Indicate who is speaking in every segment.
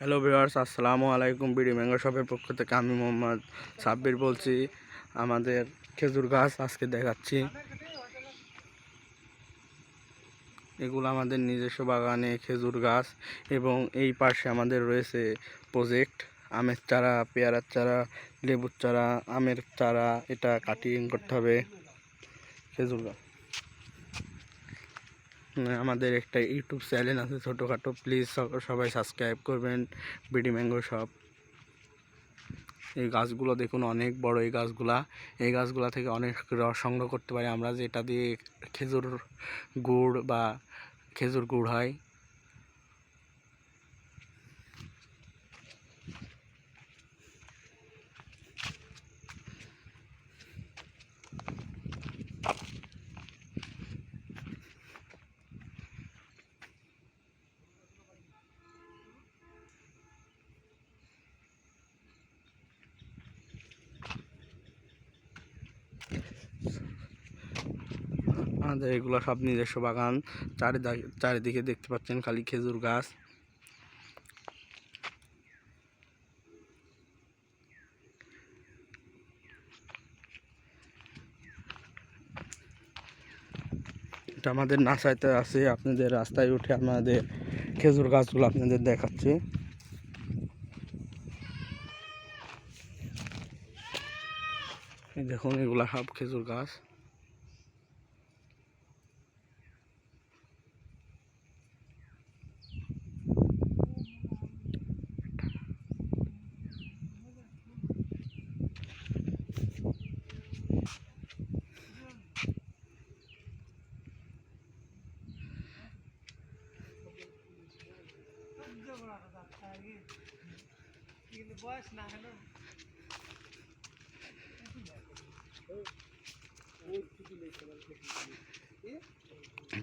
Speaker 1: Hello viewers আসসালামু আলাইকুম, BD mango শপের পক্ষ থেকে আমি মোহাম্মদ সাব্বির বলছি। আমাদের খেজুর গাছ আজকে দেখাচ্ছি। এগুলো আমাদের নিজস্ব বাগানে খেজুর গাছ এবং এই পাশে আমাদের রয়েছে প্রজেক্ট আমের চারা, পেয়ারার চারা, লেবুর চারা, আমের চারা, এটা কাটিং করতে হবে খেজুর গাছ। আমাদের একটা ইউটিউব চ্যানেল আছে ছোটোখাটো। প্লিজ সবাই সাবস্ক্রাইব করবেন বিডি ম্যাঙ্গো শপ এই গাছগুলো দেখুন, অনেক বড় এই গাছগুলা। এই গাছগুলা থেকে অনেক রস সংগ্রহ করতে পারি আমরা, যেটা দিয়ে খেজুর গুড় বা খেজুর গুড় হয়। আমাদের এগুলো সব নিজস্ব বাগান। চারিদিকে চারিদিকে দেখতে পাচ্ছেন খালি খেজুর গাছ। এটা আমাদের নাসাইতে আছে, আপনাদের রাস্তায় উঠে আমাদের খেজুর গাছগুলো আপনাদের দেখাচ্ছি। দেখুন এগুলা সব খেজুর গাছ।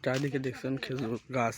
Speaker 1: চারিদিকে দেখছেন খেজুর গাছ